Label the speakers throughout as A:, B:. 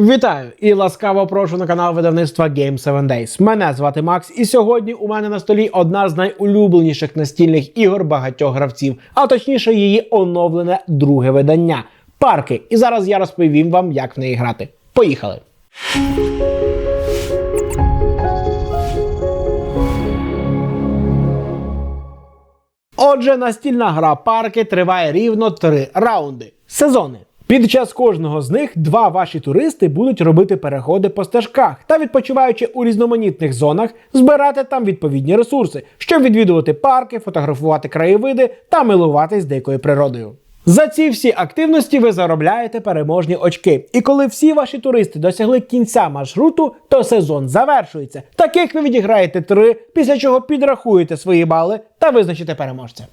A: Вітаю і ласкаво прошу на канал видавництва Game 7 Days. Мене звати Макс, і сьогодні у мене на столі одна з найулюбленіших настільних ігор багатьох гравців, а точніше, її оновлене друге видання парки. І зараз я розповім вам, як в неї грати. Поїхали! Отже, настільна гра парки триває рівно три раунди сезони. Під час кожного з них два ваші туристи будуть робити переходи по стежках та, відпочиваючи у різноманітних зонах, збирати там відповідні ресурси, щоб відвідувати парки, фотографувати краєвиди та милуватись дикою природою. За ці всі активності ви заробляєте переможні очки. І коли всі ваші туристи досягли кінця маршруту, то сезон завершується. Таких ви відіграєте три, після чого підрахуєте свої бали та визначите переможця.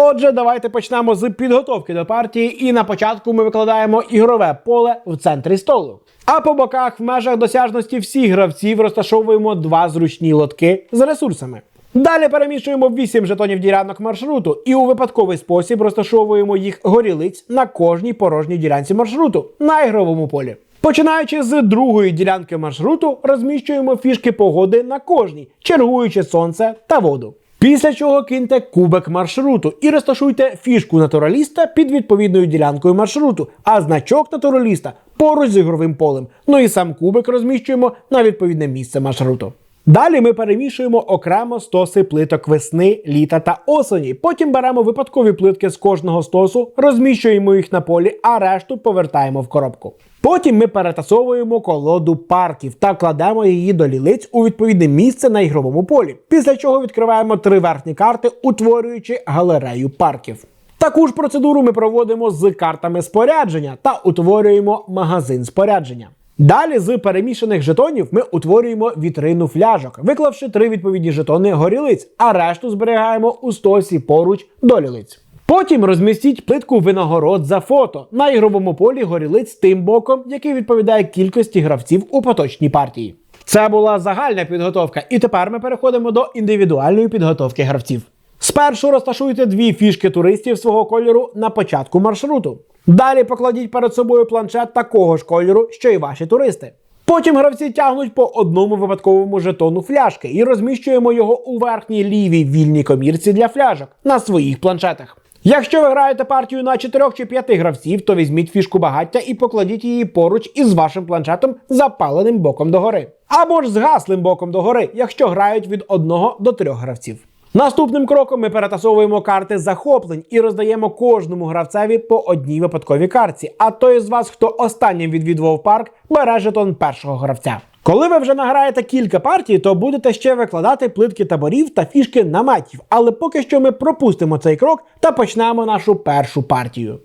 A: Отже, давайте почнемо з підготовки до партії, і на початку ми викладаємо ігрове поле в центрі столу. А по боках в межах досяжності всіх гравців розташовуємо два зручні лотки з ресурсами. Далі перемішуємо 8 жетонів ділянок маршруту і у випадковий спосіб розташовуємо їх горілиць на кожній порожній ділянці маршруту на ігровому полі. Починаючи з другої ділянки маршруту, розміщуємо фішки погоди на кожній, чергуючи сонце та воду. Після чого киньте кубик маршруту і розташуйте фішку натураліста під відповідною ділянкою маршруту, а значок натураліста поруч з ігровим полем. Ну і сам кубик розміщуємо на відповідне місце маршруту. Далі ми перемішуємо окремо стоси плиток весни, літа та осені. Потім беремо випадкові плитки з кожного стосу, розміщуємо їх на полі, а решту повертаємо в коробку. Потім ми перетасовуємо колоду парків та кладемо її до лілиць у відповідне місце на ігровому полі. Після чого відкриваємо три верхні карти, утворюючи галерею парків. Таку ж процедуру ми проводимо з картами спорядження та утворюємо магазин спорядження. Далі з перемішаних жетонів ми утворюємо вітрину фляжок, виклавши три відповідні жетони горілиць, а решту зберігаємо у стосі поруч до лілиць. Потім розмістіть плитку винагород за фото на ігровому полі горілиць тим боком, який відповідає кількості гравців у поточній партії. Це була загальна підготовка, і тепер ми переходимо до індивідуальної підготовки гравців. Спершу розташуйте дві фішки туристів свого кольору на початку маршруту. Далі покладіть перед собою планшет такого ж кольору, що й ваші туристи. Потім гравці тягнуть по одному випадковому жетону фляжки і розміщуємо його у верхній лівій вільній комірці для фляжок на своїх планшетах. Якщо ви граєте партію на 4 чи 5 гравців, то візьміть фішку багаття і покладіть її поруч із вашим планшетом запаленим боком догори. Або ж згаслим боком догори, якщо грають від 1 до 3 гравців. Наступним кроком ми перетасовуємо карти захоплень і роздаємо кожному гравцеві по одній випадковій картці. А той з вас, хто останнім відвідував парк, бере жетон першого гравця. Коли ви вже награєте кілька партій, то будете ще викладати плитки таборів та фішки наметів. Але поки що ми пропустимо цей крок та почнемо нашу першу партію.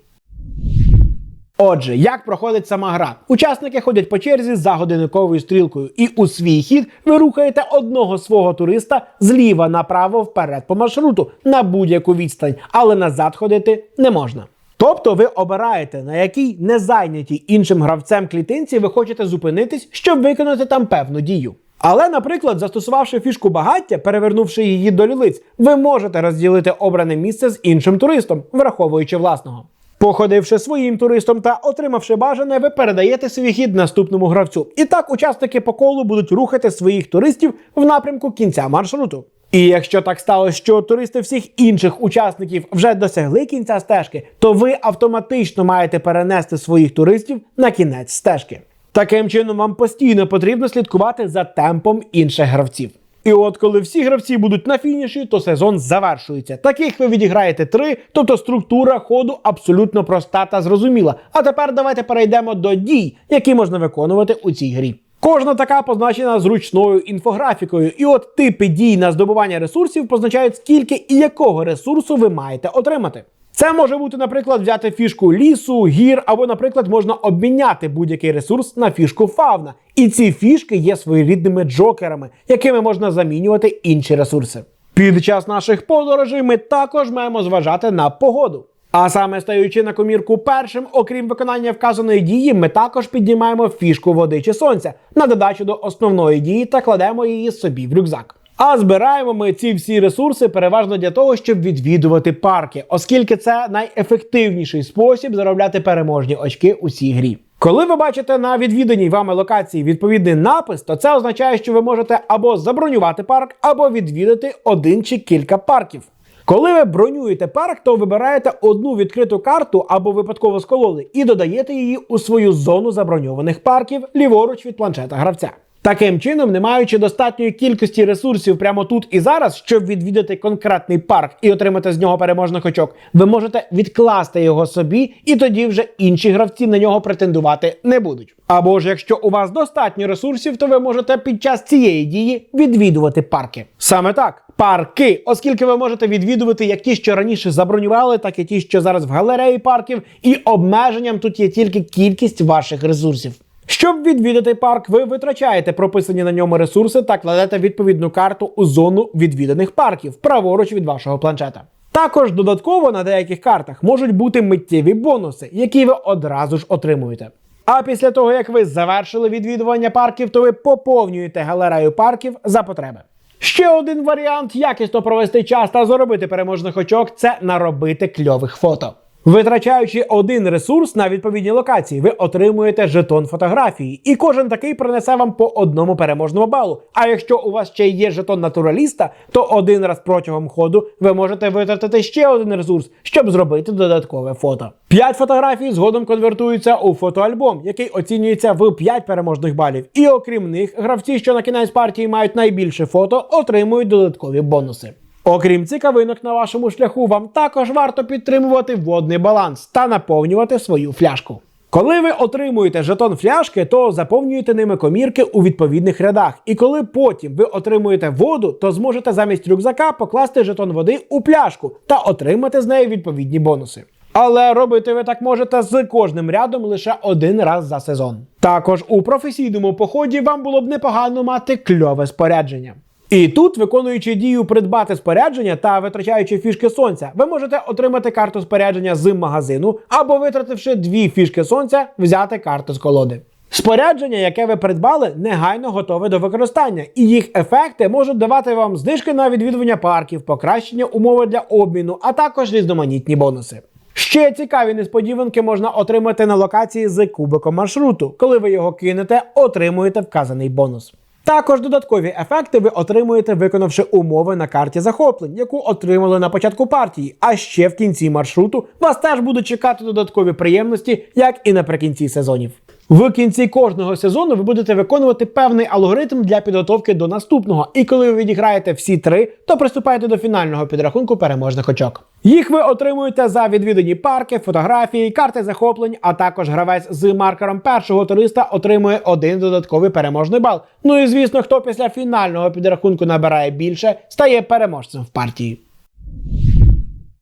A: Отже, як проходить сама гра? Учасники ходять по черзі за годинниковою стрілкою, і у свій хід ви рухаєте одного свого туриста зліва направо вперед по маршруту на будь-яку відстань, але назад ходити не можна. Тобто ви обираєте, на якій незайнятій іншим гравцем клітинці ви хочете зупинитись, щоб виконати там певну дію. Але, наприклад, застосувавши фішку багаття, перевернувши її до лілиць, ви можете розділити обране місце з іншим туристом, враховуючи власного. Походивши своїм туристом та отримавши бажане, ви передаєте свій хід наступному гравцю. І так учасники по колу будуть рухати своїх туристів в напрямку кінця маршруту. І якщо так сталося, що туристи всіх інших учасників вже досягли кінця стежки, то ви автоматично маєте перенести своїх туристів на кінець стежки. Таким чином, вам постійно потрібно слідкувати за темпом інших гравців. І от коли всі гравці будуть на фініші, то сезон завершується. Таких ви відіграєте три, тобто структура ходу абсолютно проста та зрозуміла. А тепер давайте перейдемо до дій, які можна виконувати у цій грі. Кожна така позначена зручною інфографікою, і от типи дій на здобування ресурсів позначають, скільки і якого ресурсу ви маєте отримати. Це може бути, наприклад, взяти фішку лісу, гір, або, наприклад, можна обміняти будь-який ресурс на фішку фауна. І ці фішки є своєрідними джокерами, якими можна замінювати інші ресурси. Під час наших подорожей ми також маємо зважати на погоду. А саме стаючи на комірку першим, окрім виконання вказаної дії, ми також піднімаємо фішку води чи сонця на додачу до основної дії та кладемо її собі в рюкзак. А збираємо ми ці всі ресурси переважно для того, щоб відвідувати парки, оскільки це найефективніший спосіб заробляти переможні очки у цій грі. Коли ви бачите на відвіданій вами локації відповідний напис, то це означає, що ви можете або забронювати парк, або відвідати один чи кілька парків. Коли ви бронюєте парк, то вибираєте одну відкриту карту або випадково з колоди і додаєте її у свою зону заброньованих парків ліворуч від планшета гравця. Таким чином, не маючи достатньої кількості ресурсів прямо тут і зараз, щоб відвідати конкретний парк і отримати з нього переможних очок, ви можете відкласти його собі, і тоді вже інші гравці на нього претендувати не будуть. Або ж якщо у вас достатньо ресурсів, то ви можете під час цієї дії відвідувати парки. Саме так. Парки, оскільки ви можете відвідувати як ті, що раніше забронювали, так і ті, що зараз в галереї парків, і обмеженням тут є тільки кількість ваших ресурсів. Щоб відвідати парк, ви витрачаєте прописані на ньому ресурси та кладете відповідну карту у зону відвіданих парків праворуч від вашого планшета. Також додатково на деяких картах можуть бути миттєві бонуси, які ви одразу ж отримуєте. А після того, як ви завершили відвідування парків, то ви поповнюєте галерею парків за потреби. Ще один варіант якісно провести час та заробити переможних очок це наробити кльових фото. Витрачаючи один ресурс на відповідній локації, ви отримуєте жетон фотографії, і кожен такий принесе вам по одному переможному балу. А якщо у вас ще є жетон натураліста, то один раз протягом ходу ви можете витратити ще один ресурс, щоб зробити додаткове фото. П'ять фотографій згодом конвертуються у фотоальбом, який оцінюється в 5 переможних балів. І окрім них, гравці, що на кінець партії мають найбільше фото, отримують додаткові бонуси. Окрім цікавинок на вашому шляху, вам також варто підтримувати водний баланс та наповнювати свою фляжку. Коли ви отримуєте жетон фляжки, то заповнюєте ними комірки у відповідних рядах. І коли потім ви отримуєте воду, то зможете замість рюкзака покласти жетон води у пляшку та отримати з неї відповідні бонуси. Але робити ви так можете з кожним рядом лише один раз за сезон. Також у професійному поході вам було б непогано мати кльове спорядження. І тут, виконуючи дію придбати спорядження та витрачаючи фішки сонця, ви можете отримати карту спорядження з магазину або, витративши дві фішки сонця, взяти карту з колоди. Спорядження, яке ви придбали, негайно готове до використання, і їх ефекти можуть давати вам знижки на відвідування парків, покращення умови для обміну, а також різноманітні бонуси. Ще цікаві несподіванки можна отримати на локації з кубиком маршруту. Коли ви його кинете, отримуєте вказаний бонус. Також додаткові ефекти ви отримуєте, виконавши умови на карті захоплень, яку отримали на початку партії. А ще в кінці маршруту вас теж будуть чекати додаткові приємності, як і наприкінці сезонів. В кінці кожного сезону ви будете виконувати певний алгоритм для підготовки до наступного. І коли ви відіграєте всі три, то приступаєте до фінального підрахунку переможних очок. Їх ви отримуєте за відвідані парки, фотографії, карти захоплень, а також гравець з маркером першого туриста отримує один додатковий переможний бал. Ну і звісно, хто після фінального підрахунку набирає більше, стає переможцем в партії.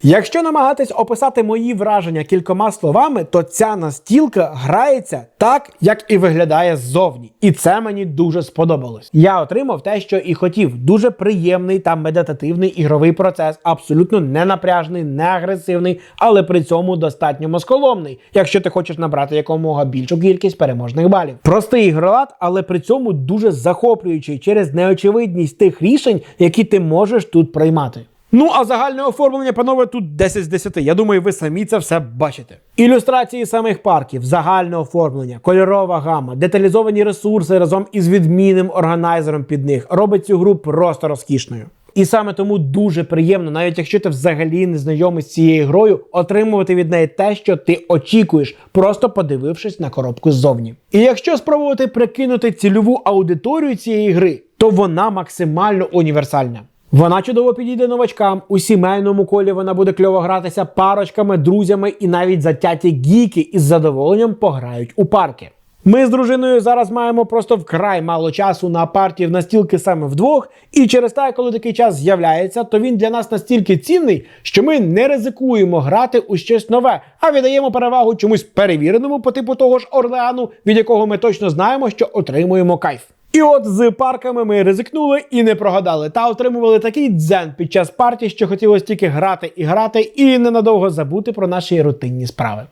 A: Якщо намагатись описати мої враження кількома словами, то ця настілка грається так, як і виглядає ззовні. І це мені дуже сподобалось. Я отримав те, що і хотів. Дуже приємний та медитативний ігровий процес, абсолютно не напряжний, не агресивний, але при цьому достатньо москоломний, якщо ти хочеш набрати якомога більшу кількість переможних балів. Простий ігролад, але при цьому дуже захоплюючий через неочевидність тих рішень, які ти можеш тут приймати. Ну, а загальне оформлення, панове, тут 10 з 10. Я думаю, ви самі це все бачите. Ілюстрації самих парків, загальне оформлення, кольорова гама, деталізовані ресурси разом із відмінним органайзером під них робить цю гру просто розкішною. І саме тому дуже приємно, навіть якщо ти взагалі не знайомий з цією грою, отримувати від неї те, що ти очікуєш, просто подивившись на коробку ззовні. І якщо спробувати прикинути цільову аудиторію цієї гри, то вона максимально універсальна. Вона чудово підійде новачкам. У сімейному колі вона буде кльово гратися парочками, друзями і навіть затяті гіки із задоволенням пограють у парки. Ми з дружиною зараз маємо просто вкрай мало часу на партії в настілки саме вдвох, і через те, коли такий час з'являється, то він для нас настільки цінний, що ми не ризикуємо грати у щось нове, а віддаємо перевагу чомусь перевіреному по типу того ж Орлеану, від якого ми точно знаємо, що отримуємо кайф. І от з парками ми ризикнули і не прогадали, та отримували такий дзен під час партії, що хотілося тільки грати і грати, і ненадовго забути про наші рутинні справи.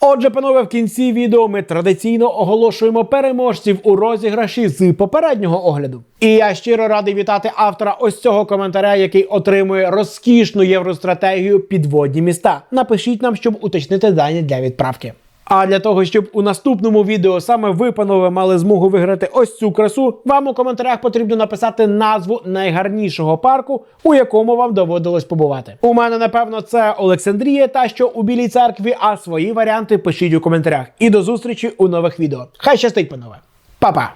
A: Отже, панове, в кінці відео ми традиційно оголошуємо переможців у розіграші з попереднього огляду. І я щиро радий вітати автора ось цього коментаря, який отримує розкішну євростратегію підводні міста. Напишіть нам, щоб уточнити дані для відправки. А для того, щоб у наступному відео саме ви, панове, мали змогу виграти ось цю красу, вам у коментарях потрібно написати назву найгарнішого парку, у якому вам доводилось побувати. У мене, напевно, це Олександрія, та що у Білій церкві, а свої варіанти пишіть у коментарях. І до зустрічі у нових відео. Хай щастить, панове. Па-па!